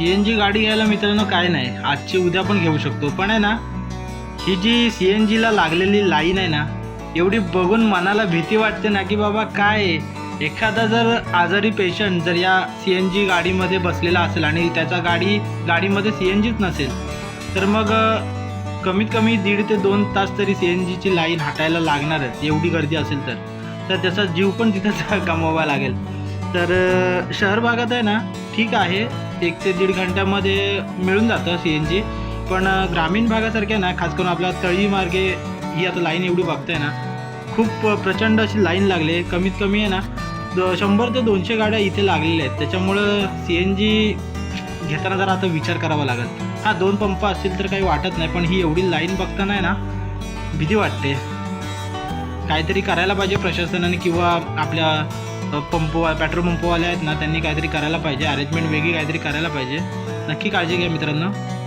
C N G गाडी घ्यायला मित्रांनो काय नाही. आजची उद्या पण घेऊ शकतो. पण आहे ना ही जी सी एन जीला लागलेली लाईन आहे ना एवढी बघून मनाला भीती वाटते ना की बाबा काय आहे? एखादा जर आजारी पेशंट जर या सी एन जी गाडीमध्ये बसलेला असेल आणि त्याचा गाडी गाडीमध्ये सी एन जीच नसेल तर मग कमीत कमी दीड ते दोन तास तरी सी एन जीची लाईन हटायला लागणारच एवढी गर्दी असेल तर. तर त्याचा जीव पण तिथं गमवावा लागेल. तर शहर भागात आहे ना ठीक आहे. एक ते दीड घंट्यामध्ये मिळून जातं सी एन जी पण ग्रामीण भागासारख्या ना खास करून आपल्या तळी मार्गे ही आता लाईन एवढी बघताय ना खूप प्रचंड अशी लाईन लागली आहे. कमीत कमी आहे ना द- शंभर ते दोनशे गाड्या इथे लागलेल्या आहेत. त्याच्यामुळं सी एन जी घेताना जरा आता विचार करावा लागेल. हा दोन पंप असतील तर काही वाटत नाही पण ही एवढी लाईन बघताना आहे ना भीती वाटते. काहीतरी करायला पाहिजे प्रशासनाने किंवा आपल्या पंपवा पंप पेट्रोल पंपवाले आहेत ना त्यांनी काहीतरी करायला पाहिजे. अरेंजमेंट वेगळी काहीतरी करायला पाहिजे. नक्की काळजी घ्या मित्रांनो.